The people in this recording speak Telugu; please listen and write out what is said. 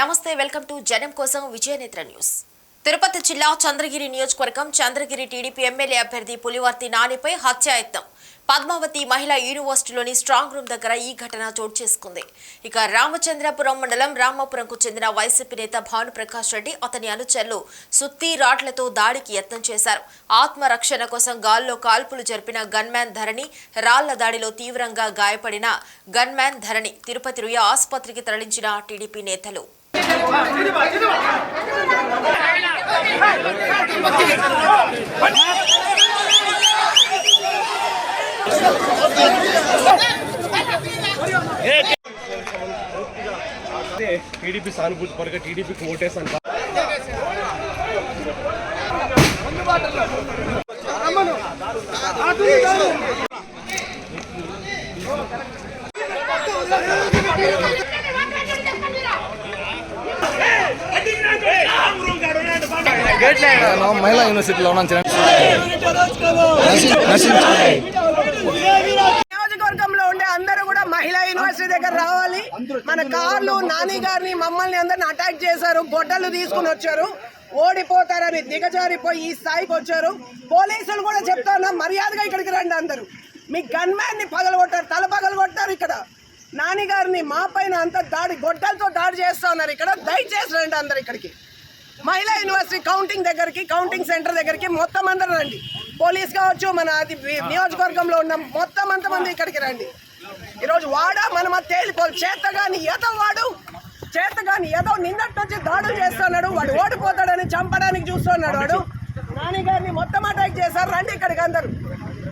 నమస్తే వెల్కమ్ టు జనం కోసం విజయనేత్ర న్యూస్. తిరుపతి జిల్లా చంద్రగిరి నియోజకవర్గం చంద్రగిరి టీడీపీ ఎమ్మెల్యే అభ్యర్థి పులివర్తి నానిపై హత్యాయత్నం పద్మావతి మహిళా యూనివర్సిటీలోని స్ట్రాంగ్ రూమ్ దగ్గర ఈ ఘటన చోటు చేసుకుంది. ఇక రామచంద్రపురం మండలం రామాపురంకు చెందిన వైసీపీ నేత భానుప్రకాష్ రెడ్డి అతని అనుచరులు సుత్తి రాడ్లతో దాడికి యత్నం చేశారు. ఆత్మరక్షణ కోసం గాల్లో కాల్పులు జరిపిన గన్మ్యాన్ ధరణి రాళ్ళ దాడిలో తీవ్రంగా గాయపడిన గన్మ్యాన్ ధరణి తిరుపతి రుయ ఆసుపత్రికి తరలించిన టీడీపీ నేతలు. టీడీపీ సానుభూతి పరగా టీడీపీకి ఓటేసాను. మహిళా యూనివర్సిటీలో ఉన్నాను చిన్న నియోజకవర్గంలో ఉండే అందరూ కూడా మహిళా యూనివర్సిటీ దగ్గర రావాలి. మన కార్లు నాని గారిని మమ్మల్ని అందరిని అటాక్ చేశారు. గొడ్డలు తీసుకుని వచ్చారు. ఓడిపోతారని దిగజారిపోయి ఈ స్థాయికి వచ్చారు. పోలీసులు కూడా చెప్తా ఉన్నా మర్యాదగా ఇక్కడికి రండి అందరూ. మీ గన్మ్యాన్ని పగలగొట్టారు. తల పగలగొట్టారు ఇక్కడ. నాని గారిని మా పైన అంత దాడి గొడ్డలతో దాడి చేస్తా ఉన్నారు ఇక్కడ. దయచేసి రండి అందరు ఇక్కడికి. మహిళా యూనివర్సిటీ కౌంటింగ్ దగ్గరికి కౌంటింగ్ సెంటర్ దగ్గరికి మొత్తం అందరూ రండి. పోలీస్ కావచ్చు మన అది నియోజకవర్గంలో ఉన్న మొత్తం అంతమంది ఇక్కడికి రండి. ఈరోజు వాడా మన తేలిపోదు. కానీ ఏదో వాడు చేతగాని ఏదో నిన్నటి నుంచి దాడులు చేస్తున్నాడు వాడు ఓడిపోతాడని చంపడానికి చూస్తున్నాడు వాడు. నాని గారిని మొత్తం అటాక్ చేశారు. రండి ఇక్కడికి అందరు.